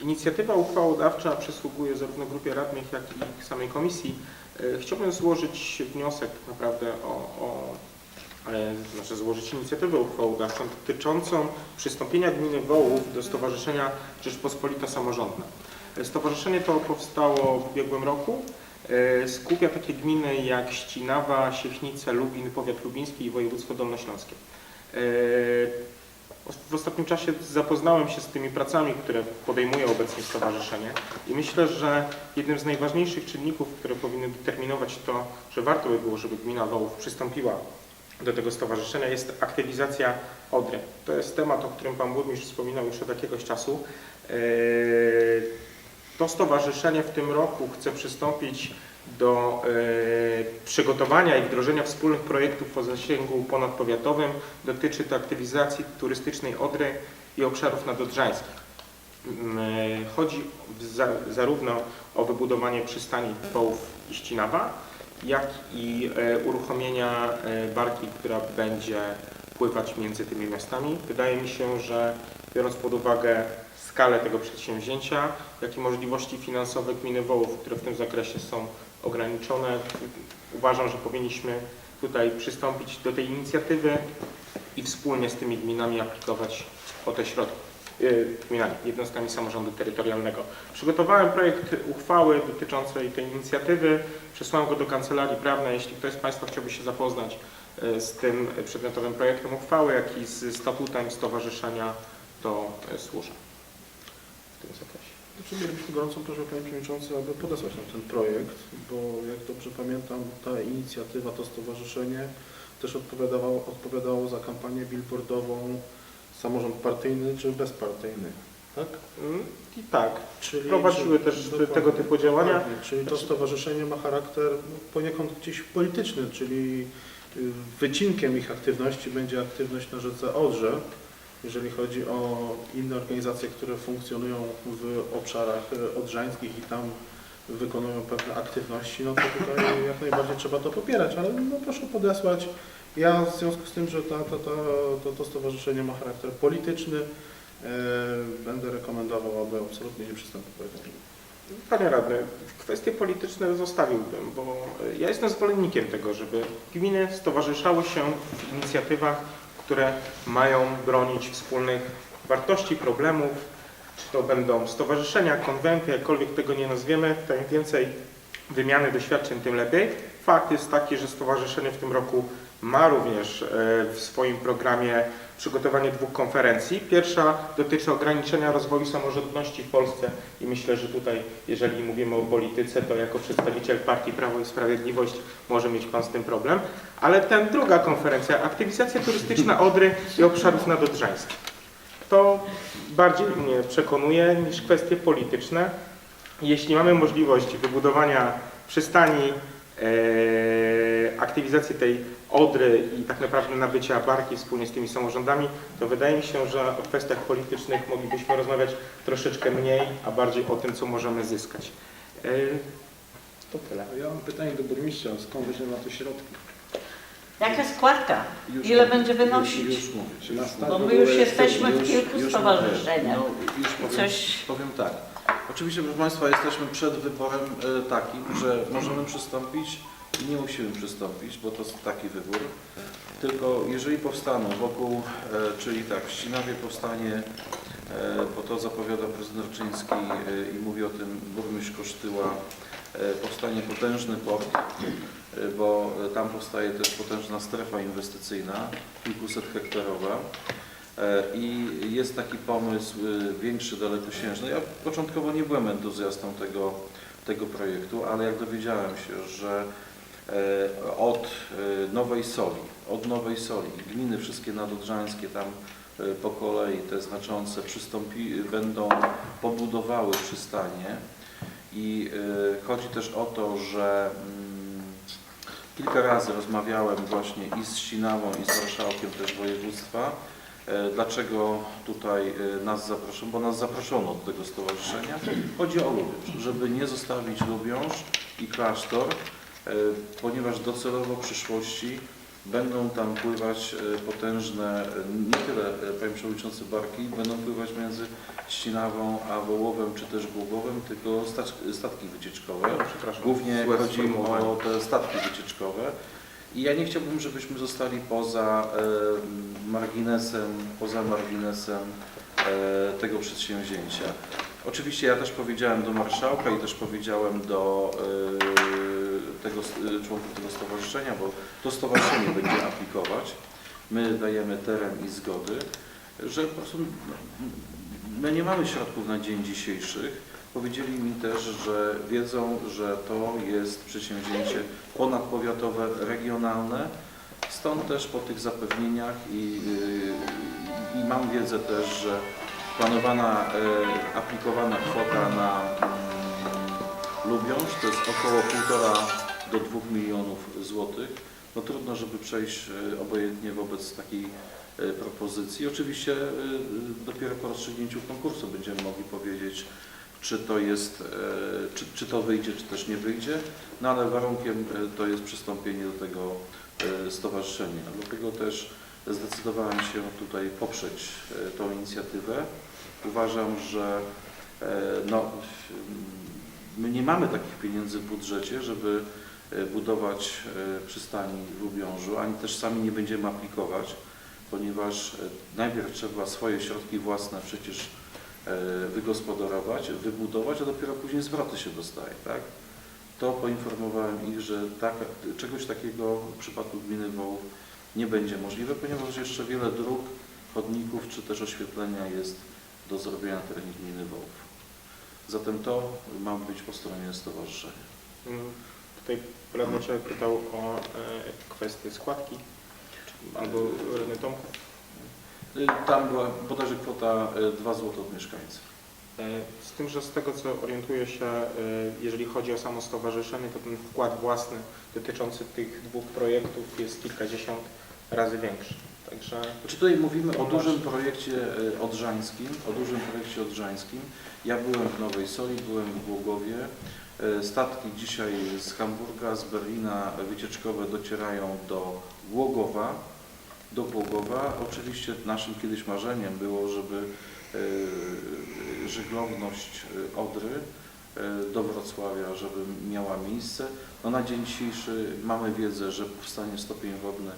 Inicjatywa uchwałodawcza przysługuje zarówno grupie radnych, jak i samej komisji. E, Chciałbym złożyć wniosek tak naprawdę o, o e, znaczy złożyć inicjatywę uchwałodawczą dotyczącą przystąpienia gminy Wołów do Stowarzyszenia Rzeczpospolita Samorządna. E, Stowarzyszenie to powstało w ubiegłym roku. Skupia takie gminy jak Ścinawa, Siechnice, Lubin, powiat lubiński i województwo dolnośląskie. W ostatnim czasie zapoznałem się z tymi pracami, które podejmuje obecnie stowarzyszenie i myślę, że jednym z najważniejszych czynników, które powinny determinować to, że warto by było, żeby gmina Wołów przystąpiła do tego stowarzyszenia jest aktywizacja Odry. To jest temat, o którym Pan Burmistrz wspominał już od jakiegoś czasu. Eee, To stowarzyszenie w tym roku chce przystąpić do e, przygotowania i wdrożenia wspólnych projektów o zasięgu ponadpowiatowym. Dotyczy to aktywizacji turystycznej Odry i obszarów nadodrzańskich. Mm, e, Chodzi zarówno o wybudowanie przystani Wołów i Ścinawa, jak i e, uruchomienia barki, która będzie pływać między tymi miastami. Wydaje mi się, że biorąc pod uwagę skalę tego przedsięwzięcia, jak i możliwości finansowe gminy Wołów, które w tym zakresie są ograniczone, uważam, że powinniśmy tutaj przystąpić do tej inicjatywy i wspólnie z tymi gminami aplikować o te środki. Yy, Gminami, jednostkami samorządu terytorialnego. Przygotowałem projekt uchwały dotyczącej tej inicjatywy. Przesłałem go do Kancelarii Prawnej. Jeśli ktoś z Państwa chciałby się zapoznać e, z tym przedmiotowym projektem uchwały, jak i z statutem stowarzyszenia, to e, służę w tym zakresie. Mielibyśmy gorącą prośbę Panie Przewodniczący, aby podesłać nam ten projekt, bo jak dobrze pamiętam, ta inicjatywa, to stowarzyszenie też odpowiadało, odpowiadało za kampanię billboardową samorząd partyjny czy bezpartyjny, tak? Mm, I tak, Czyli, prowadziły też dokładnie, tego typu działania. dokładnie. Czyli to stowarzyszenie ma charakter no, poniekąd gdzieś polityczny, czyli y, wycinkiem ich aktywności będzie aktywność na rzece Odrze. Jeżeli chodzi o inne organizacje, które funkcjonują w obszarach y, odrzańskich i tam wykonują pewne aktywności, no to tutaj jak najbardziej trzeba to popierać, ale no proszę podesłać. Ja w związku z tym, że ta, ta, ta, to, to stowarzyszenie ma charakter polityczny, e, będę rekomendował, aby absolutnie nie tego. Panie Radny, kwestie polityczne zostawiłbym, bo e, ja jestem zwolennikiem tego, żeby gminy stowarzyszały się w inicjatywach, które mają bronić wspólnych wartości, problemów, czy to będą stowarzyszenia, konwenty, jakkolwiek tego nie nazwiemy, tym więcej wymiany doświadczeń, tym lepiej. Fakt jest taki, że stowarzyszenie w tym roku ma również e, w swoim programie przygotowanie dwóch konferencji. Pierwsza dotyczy ograniczenia rozwoju samorządności w Polsce i myślę, że tutaj, jeżeli mówimy o polityce, to jako przedstawiciel partii Prawo i Sprawiedliwość może mieć Pan z tym problem. Ale ten druga konferencja, aktywizacja turystyczna Odry i obszarów nadodrzańskich. To bardziej mnie przekonuje niż kwestie polityczne. Jeśli mamy możliwość wybudowania przystani, e, aktywizacji tej Odry i tak naprawdę nabycia barki wspólnie z tymi samorządami, to wydaje mi się, że o kwestiach politycznych moglibyśmy rozmawiać troszeczkę mniej, a bardziej o tym, co możemy zyskać. E, To tyle. Ja mam pytanie do burmistrza, skąd weźmie na to środki? Jaka składka? Już Ile będzie wynosić? Już, już mówię. Bo my już Już- jesteśmy w już- kilku już stowarzyszeniach. No, już powiem, Coś powiem tak. Oczywiście, proszę Państwa, jesteśmy przed wyborem e, takim, że możemy przystąpić i nie musimy przystąpić, bo to jest taki wybór. Tylko jeżeli powstaną wokół, e, czyli tak, w Ścinawie powstanie, e, bo to zapowiada prezydent Rczyński i mówi o tym burmistrz Kosztyła, powstanie potężny port, bo tam powstaje też potężna strefa inwestycyjna, kilkuset hektarowa. E, I jest taki pomysł y, większy, dalekosiężny. Ja początkowo nie byłem entuzjastą tego, tego projektu, ale jak dowiedziałem się, że e, od e, Nowej Soli, od Nowej Soli, gminy wszystkie nadodrzańskie tam po kolei, te znaczące, przystąpi, będą pobudowały przystanie i chodzi też o to, że mm, kilka razy rozmawiałem właśnie i z Sinawą, i z marszałkiem też województwa, Dlaczego tutaj e, nas zaproszono? Bo nas zaproszono do tego stowarzyszenia. Chodzi o Lubiąż, żeby nie zostawić Lubiąż i klasztor, e, ponieważ docelowo w przyszłości Będą tam pływać e, potężne, e, nie tyle, e, panie przewodniczący, barki, będą pływać między Ścinawą a Wołowem czy też Głogowem, tylko statki wycieczkowe. Głównie chodzi o te statki wycieczkowe. I ja nie chciałbym, żebyśmy zostali poza e, marginesem, poza marginesem e, tego przedsięwzięcia. Oczywiście ja też powiedziałem do marszałka i też powiedziałem do e, tego, e, członków tego stowarzyszenia, bo to stowarzyszenie będzie aplikować. My dajemy teren i zgody, że po prostu my nie mamy środków na dzień dzisiejszych. Powiedzieli mi też, że wiedzą, że to jest przedsięwzięcie ponadpowiatowe, regionalne. Stąd też po tych zapewnieniach i, yy, i mam wiedzę też, że planowana, e, aplikowana kwota na mm, Lubiąż to jest około 1,5 do 2 milionów złotych. No trudno, żeby przejść e, obojętnie wobec takiej e, propozycji. Oczywiście dopiero po rozstrzygnięciu konkursu będziemy mogli powiedzieć, czy to jest, e, czy, czy to wyjdzie, czy też nie wyjdzie, no ale warunkiem e, to jest przystąpienie do tego e, stowarzyszenia. Dlatego też zdecydowałem się tutaj poprzeć tą inicjatywę. Uważam, że no, my nie mamy takich pieniędzy w budżecie, żeby budować przystani w Lubiążu, ani też sami nie będziemy aplikować, ponieważ najpierw trzeba swoje środki własne przecież wygospodarować, wybudować, a dopiero później zwroty się dostaje, tak? To poinformowałem ich, że tak, czegoś takiego w przypadku gminy Wołów nie będzie możliwe, ponieważ jeszcze wiele dróg, chodników czy też oświetlenia jest do zrobienia na terenie gminy Wołów. Zatem to ma być po stronie stowarzyszenia. Mm, Tutaj radny pytał o e, kwestię składki, albo radny Tomka. Y, Tam była bodajże kwota y, 2 zł od mieszkańca. E, Z tym, że z tego co orientuję się, e, jeżeli chodzi o samo stowarzyszenie, to ten wkład własny dotyczący tych dwóch projektów jest kilkadziesiąt razy większy. Także Znaczy tutaj mówimy o dużym projekcie e, odrzańskim, o dużym projekcie odrzańskim. Ja byłem w Nowej Soli, byłem w Głogowie. Statki dzisiaj z Hamburga, z Berlina wycieczkowe docierają do Głogowa. Do Głogowa. Oczywiście naszym kiedyś marzeniem było, żeby e, żeglowność e, Odry e, do Wrocławia, żeby miała miejsce. No na dzień dzisiejszy mamy wiedzę, że powstanie stopień wodny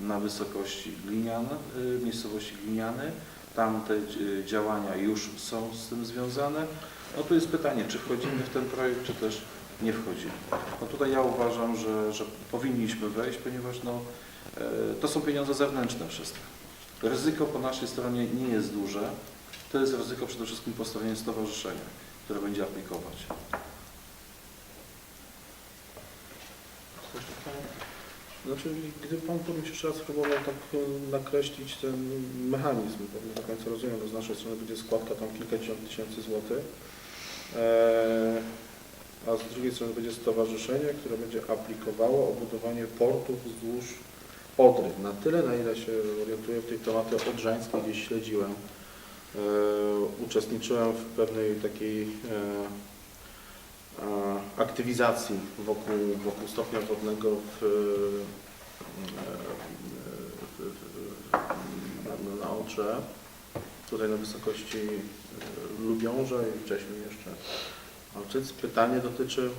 na wysokości Glinian, miejscowości Gliniany. Tam te działania już są z tym związane. No tu jest pytanie, czy wchodzimy w ten projekt, czy też nie wchodzimy. No tutaj ja uważam, że, że powinniśmy wejść, ponieważ no, to są pieniądze zewnętrzne wszystko. Ryzyko po naszej stronie nie jest duże. To jest ryzyko przede wszystkim po stronie stowarzyszenia, które będzie aplikować. Znaczy, gdyby Pan burmistrz raz próbował tak e, nakreślić ten mechanizm, bo nie do końca rozumiem, bo z naszej strony będzie składka tam kilkadziesiąt tysięcy złotych, e, a z drugiej strony będzie stowarzyszenie, które będzie aplikowało o budowanie portów wzdłuż Odry. Na tyle, na ile się orientuję w tej tematy odrzańskiej, gdzieś śledziłem, e, uczestniczyłem w pewnej takiej e, e, aktywizacji wokół, wokół stopnia wodnego w, e, w, w, na, na Odrze, tutaj na wysokości e, Lubiąża i wcześniej jeszcze. Pytanie dotyczy,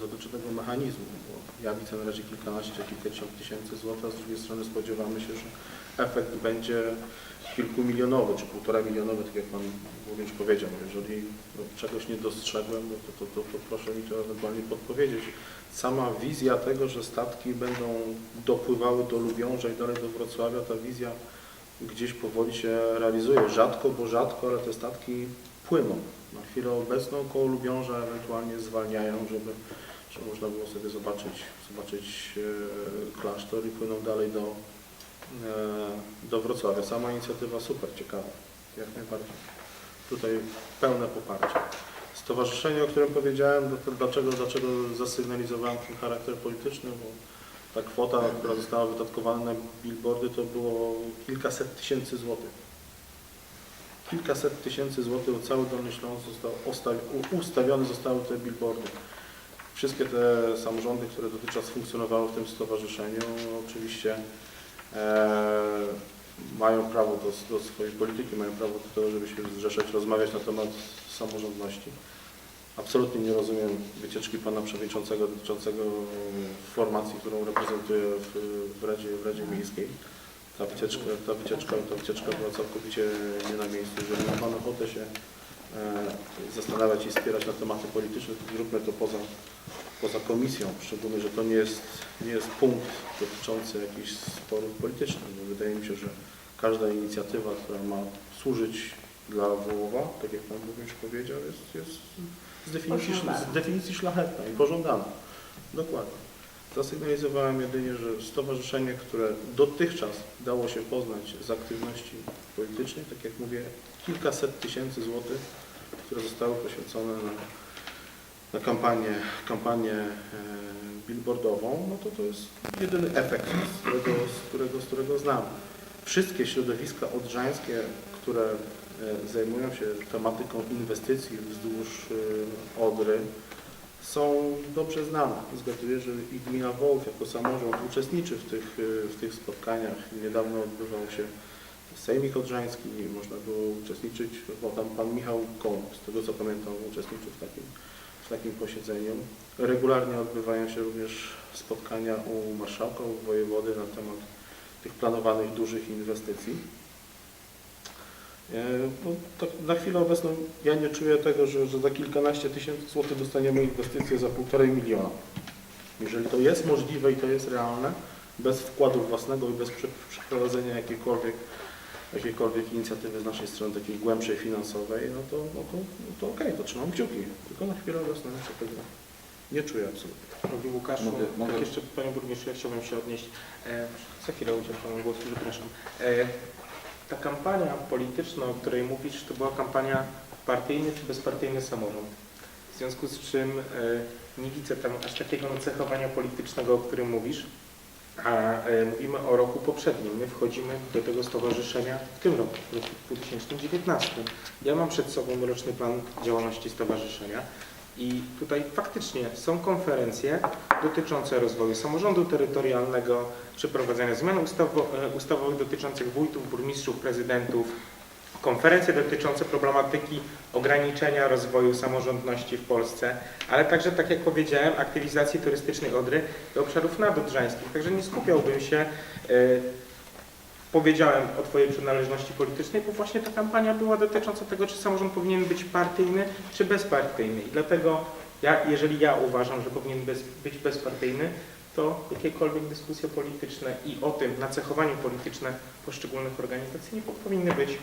dotyczy tego mechanizmu, bo ja widzę na razie kilkanaście, kilkadziesiąt tysięcy złotych, a z drugiej strony spodziewamy się, że efekt będzie kilkumilionowy, czy półtora milionowy, tak jak Pan Burmistrz powiedział. Jeżeli no, czegoś nie dostrzegłem, no to, to, to, to proszę mi to ewentualnie podpowiedzieć. Sama wizja tego, że statki będą dopływały do Lubiąża i dalej do Wrocławia, ta wizja gdzieś powoli się realizuje. Rzadko, bo rzadko, ale te statki płyną. Na chwilę obecną koło Lubiąża ewentualnie zwalniają, żeby, żeby można było sobie zobaczyć, zobaczyć e, klasztor i płyną dalej do, e, do Wrocławia. Sama inicjatywa super, ciekawa, jak najbardziej. Tutaj pełne poparcie. Stowarzyszenie, o którym powiedziałem, dlaczego, dlaczego zasygnalizowałem ten charakter polityczny, bo ta kwota, która została wydatkowana na billboardy, to było kilkaset tysięcy złotych. Kilkaset tysięcy złotych, cały Dolny Śląsk został osta- u- ustawione zostały te billboardy. Wszystkie te samorządy, które dotychczas funkcjonowały w tym stowarzyszeniu, oczywiście e, mają prawo do, do swojej polityki, mają prawo do tego, żeby się zrzeszać, rozmawiać na temat samorządności. Absolutnie nie rozumiem wycieczki pana przewodniczącego dotyczącego formacji, którą reprezentuję w, w, Radzie, w Radzie Miejskiej. Ta wycieczka, ta, wycieczka, ta wycieczka była całkowicie nie na miejscu. Jeżeli ma pan ochotę się e, zastanawiać i wspierać na tematy polityczne, to zróbmy to poza, poza komisją, szczególnie, że to nie jest, nie jest punkt dotyczący jakichś sporów politycznych. Bo wydaje mi się, że każda inicjatywa, która ma służyć dla Wołowa, tak jak Pan Burmistrz powiedział, jest, jest z, definicji, z definicji szlachetna i pożądana. Dokładnie. Zasygnalizowałem jedynie, że stowarzyszenie, które dotychczas dało się poznać z aktywności politycznej, tak jak mówię, kilkaset tysięcy złotych, które zostały poświęcone na, na kampanię, kampanię e, billboardową, no to to jest jedyny efekt, z którego, z którego, z którego znam. Wszystkie środowiska odrzańskie, które e, zajmują się tematyką inwestycji wzdłuż e, Odry, są dobrze znane. Zgaduję, że i gmina Wołów jako samorząd uczestniczy w tych, e, w tych spotkaniach. Niedawno odbywał się Sejmik Odrzański, można było uczestniczyć, bo tam pan Michał Koń, z tego co pamiętam, uczestniczył w takim, w takim posiedzeniu. Regularnie odbywają się również spotkania u marszałka, u wojewody na temat tych planowanych dużych inwestycji. E, No, tak na chwilę obecną ja nie czuję tego, że, że za kilkanaście tysięcy złotych dostaniemy inwestycję za półtorej miliona. Jeżeli to jest możliwe i to jest realne, bez wkładu własnego i bez prze- przeprowadzenia jakiejkolwiek, jakiejkolwiek inicjatywy z naszej strony, takiej głębszej finansowej, no to, no to, no to okej, to trzymam kciuki. Tylko na chwilę obecną jeszcze tego nie czuję absolutnie. Drogi Łukaszu, Mogę- mogę- tak jeszcze Panie Burmistrzu, ja chciałbym się odnieść. E, za chwilę udzielę Panu głosu, przepraszam. E, ta kampania polityczna, o której mówisz, to była kampania partyjny czy bezpartyjny samorząd. W związku z czym e, nie widzę tam aż takiego nacechowania politycznego, o którym mówisz. A e, mówimy o roku poprzednim. My wchodzimy do tego stowarzyszenia w tym roku, w roku 2019. Ja mam przed sobą roczny plan działalności stowarzyszenia. I tutaj faktycznie są konferencje dotyczące rozwoju samorządu terytorialnego, przeprowadzania zmian ustawo, e, ustawowych dotyczących wójtów, burmistrzów, prezydentów, konferencje dotyczące problematyki ograniczenia rozwoju samorządności w Polsce, ale także, tak jak powiedziałem, aktywizacji turystycznej Odry i obszarów nadodrzańskich. Także nie skupiałbym się, e, powiedziałem o Twojej przynależności politycznej, bo właśnie ta kampania była dotycząca tego, czy samorząd powinien być partyjny, czy bezpartyjny. I dlatego ja, jeżeli ja uważam, że powinien bez, być bezpartyjny, to jakiekolwiek dyskusje polityczne i o tym nacechowaniu polityczne poszczególnych organizacji nie powinny być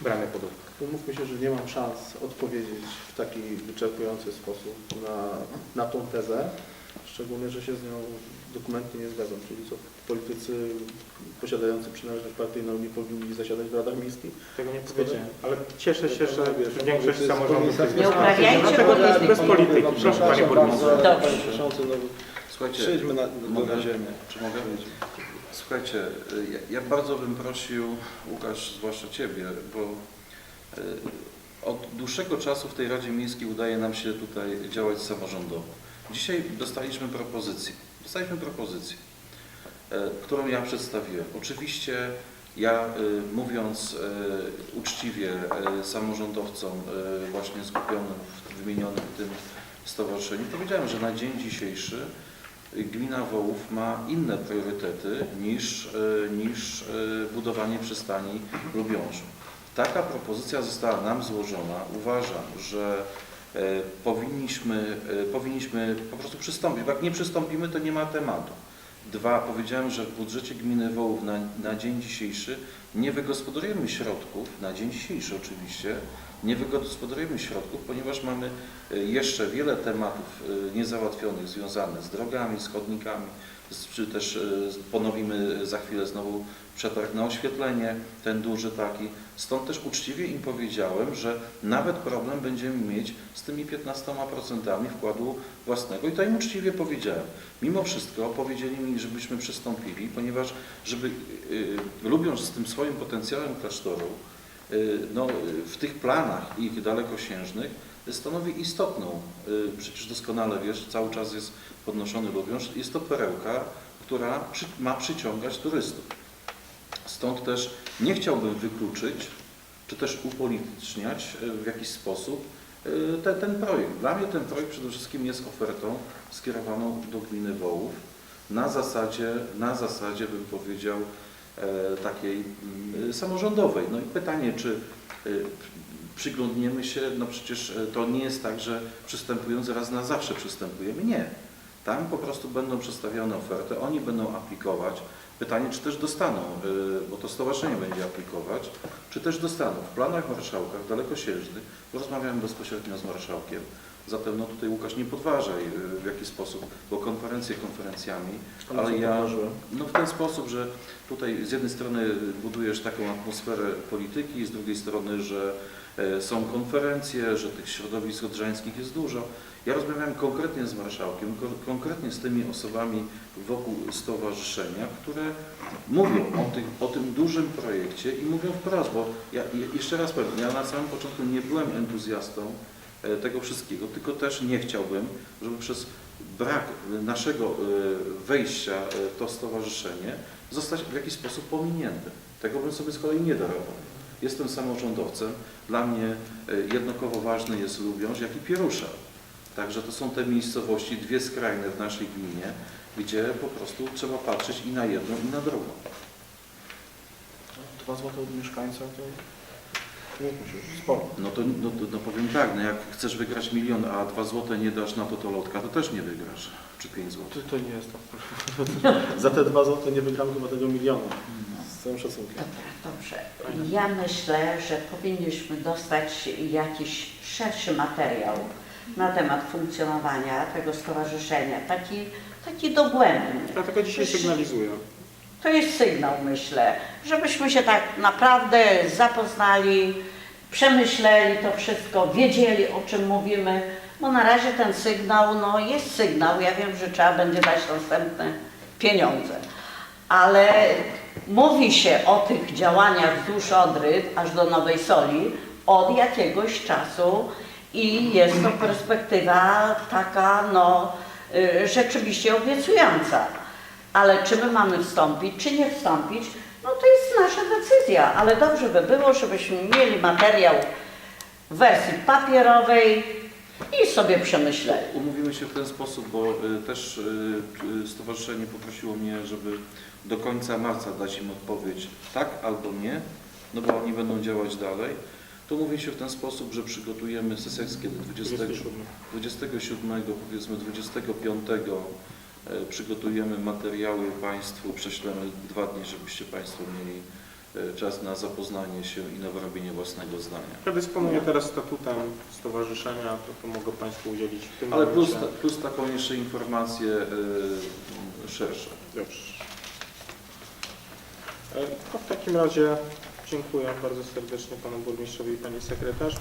brane pod uwagę. Umówmy się, że nie mam szans odpowiedzieć w taki wyczerpujący sposób na, na tą tezę, szczególnie, że się z nią dokumentnie nie zgadzam, czyli co politycy posiadający przynależność partyjną nie powinni zasiadać w radach miejskich. Tego nie powiedziałem, ale cieszę się, że większość samorządów Nie uprawiajcie polityki. bez polityki. No, Proszę Panie Burmistrzu. no, Słuchajcie, przejdźmy na, do, mogę? na ziemię. Czy mogę być? Słuchajcie, ja, ja bardzo bym prosił, Łukasz, zwłaszcza Ciebie, bo y, od dłuższego czasu w tej Radzie Miejskiej udaje nam się tutaj działać samorządowo. Dzisiaj dostaliśmy propozycję. Dostaliśmy propozycję, y, którą ja przedstawiłem. Oczywiście ja y, mówiąc y, uczciwie samorządowcom właśnie skupionym w wymienionym tym stowarzyszeniu, powiedziałem, że na dzień dzisiejszy Gmina Wołów ma inne priorytety niż, e, niż e, budowanie przystani w Lubiążu. Taka propozycja została nam złożona. Uważam, że e, powinniśmy, e, powinniśmy po prostu przystąpić. Bo jak nie przystąpimy, to nie ma tematu. Dwa, powiedziałem, że w budżecie gminy Wołów na, na dzień dzisiejszy nie wygospodarujemy środków, na dzień dzisiejszy oczywiście, nie wygospodarujemy środków, ponieważ mamy e, jeszcze wiele tematów e, niezałatwionych związanych z drogami, z chodnikami, czy też e, ponowimy za chwilę znowu przetarg na oświetlenie, ten duży taki. Stąd też uczciwie im powiedziałem, że nawet problem będziemy mieć z tymi 15% wkładu własnego i to im uczciwie powiedziałem. Mimo wszystko powiedzieli mi, żebyśmy przystąpili, ponieważ żeby yy, Lubiąż z tym swoim potencjałem klasztoru no, y, w tych planach ich dalekosiężnych stanowi istotną, y, przecież doskonale wiesz, cały czas jest podnoszony Lubiąż, jest to perełka, która przy, ma przyciągać turystów. Stąd też nie chciałbym wykluczyć, czy też upolityczniać y, w jakiś sposób y, te, ten projekt. Dla mnie ten projekt przede wszystkim jest ofertą skierowaną do gminy Wołów na zasadzie, na zasadzie bym powiedział, takiej mm, samorządowej. No i pytanie, czy y, przyglądniemy się, no przecież e, to nie jest tak, że przystępując raz na zawsze przystępujemy. Nie. Tam po prostu będą przedstawione oferty, oni będą aplikować. Pytanie, czy też dostaną, y, bo to stowarzyszenie będzie aplikować, czy też dostaną. W planach marszałkach dalekosiężnych rozmawiałem bezpośrednio z marszałkiem. Zatem no tutaj Łukasz nie podważaj y, w jaki sposób, bo konferencje konferencjami, Ale ale ja no w ten sposób, że tutaj z jednej strony budujesz taką atmosferę polityki, z drugiej strony, że e, są konferencje, że tych środowisk odrzańskich jest dużo. Ja rozmawiałem konkretnie z marszałkiem, ko- konkretnie z tymi osobami wokół stowarzyszenia, które mówią o, tych, o tym dużym projekcie i mówią wprost, bo ja je- jeszcze raz powiem, ja na samym początku nie byłem entuzjastą tego wszystkiego, tylko też nie chciałbym, żeby przez brak naszego e, wejścia e, w to stowarzyszenie zostać w jakiś sposób pominięty. Tego bym sobie z kolei nie darował. Jestem samorządowcem, dla mnie e, jednakowo ważny jest Lubiąż, jak i Pierusza. Także to są te miejscowości, dwie skrajne w naszej gminie, gdzie po prostu trzeba patrzeć i na jedną, i na drugą. Dwa złote od mieszkańca to musisz, sporo. No to no, to- no powiem tak, no jak chcesz wygrać milion, a dwa złote nie dasz na to to lotka, to też nie wygrasz. Czy pięć złotych. To, to nie jest tak. Za te dwa złote nie wygram chyba tego miliona. Z całym szacunkiem. Dobra, dobrze. Ja myślę, że powinniśmy dostać jakiś szerszy materiał na temat funkcjonowania tego stowarzyszenia, taki, taki dogłębny. Dlatego dzisiaj sygnalizuję. To jest sygnał, myślę, żebyśmy się tak naprawdę zapoznali, przemyśleli to wszystko, wiedzieli o czym mówimy, bo na razie ten sygnał, no jest sygnał, ja wiem, że trzeba będzie dać następne pieniądze, ale mówi się o tych działaniach wzdłuż Odry aż do Nowej Soli od jakiegoś czasu i jest to perspektywa taka, no y, rzeczywiście obiecująca. Ale czy my mamy wstąpić, czy nie wstąpić, no to jest nasza decyzja. Ale dobrze by było, żebyśmy mieli materiał w wersji papierowej i sobie przemyśleli. Umówimy się w ten sposób, bo y, też y, y, stowarzyszenie poprosiło mnie, żeby do końca marca dać im odpowiedź tak albo nie, no bo oni będą działać dalej. To mówię się w ten sposób, że przygotujemy sesję 20, 27. 27, powiedzmy 25 e, przygotujemy materiały Państwu, prześlemy dwa dni, żebyście Państwo mieli e, czas na zapoznanie się i na wyrobienie własnego zdania. Ja dysponuję teraz statutem stowarzyszenia, to, to mogę Państwu udzielić w tym Ale plus, momencie. plus taką jeszcze informację e, szerszą. Dobrze. E, To w takim razie dziękuję bardzo serdecznie Panu Burmistrzowi i Pani Sekretarz.